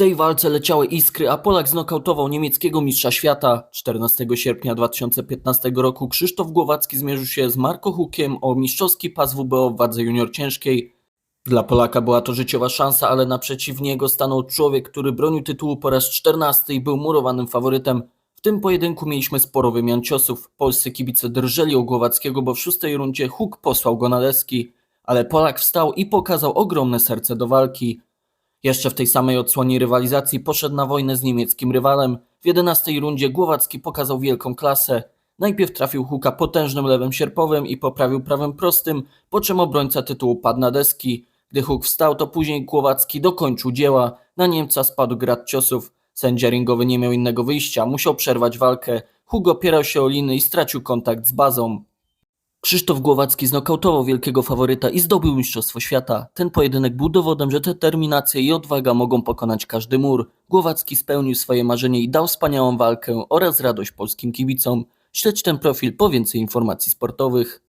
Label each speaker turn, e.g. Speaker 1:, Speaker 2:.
Speaker 1: tej walce leciały iskry, a Polak znokautował niemieckiego mistrza świata. 14 sierpnia 2015 roku Krzysztof Głowacki zmierzył się z Marko Hukiem o mistrzowski pas WBO w wadze junior ciężkiej. Dla Polaka była to życiowa szansa, ale naprzeciw niego stanął człowiek, który bronił tytułu po raz 14 i był murowanym faworytem. W tym pojedynku mieliśmy sporo wymian ciosów. Polscy kibice drżeli o Głowackiego, bo w szóstej rundzie Huk posłał go na deski, ale Polak wstał i pokazał ogromne serce do walki. Jeszcze w tej samej odsłonie rywalizacji poszedł na wojnę z niemieckim rywalem. W 11 rundzie Głowacki pokazał wielką klasę. Najpierw trafił Huka potężnym lewym sierpowym i poprawił prawym prostym, po czym obrońca tytułu padł na deski. Gdy Huk wstał, to później Głowacki dokończył dzieła. Na Niemca spadł grad ciosów. Sędzia ringowy nie miał innego wyjścia, musiał przerwać walkę. Huk opierał się o liny i stracił kontakt z bazą. Krzysztof Głowacki znokautował wielkiego faworyta i zdobył Mistrzostwo Świata. Ten pojedynek był dowodem, że determinacja i odwaga mogą pokonać każdy mur. Głowacki spełnił swoje marzenie i dał wspaniałą walkę oraz radość polskim kibicom. Śledź ten profil po więcej informacji sportowych.